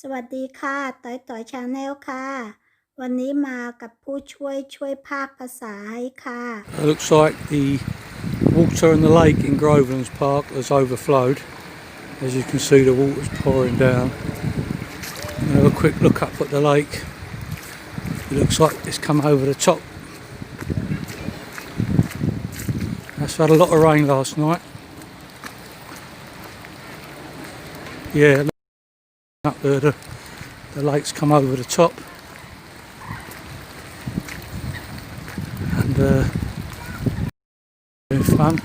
สวัสดีค่ะต่อยต่อยชาแนลค่ะ วันนี้มากับผู้ช่วยช่วยภาคภาษาให้ค่ะ It looks like the water in the lake in Grovelands Park has overflowed. As you can see, the water's pouring down. Have a quick look up at the lake. It looks like it's come over the top. That's had a lot of rain last night. Yeah, up there, the, the lake's come over the top. And uh, fun.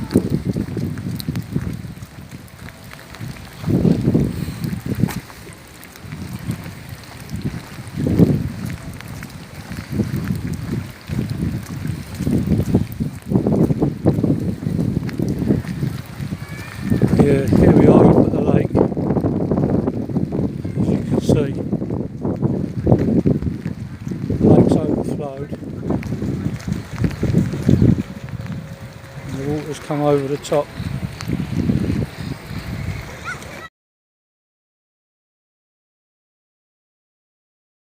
Yeah, here we are And the water's come over the top.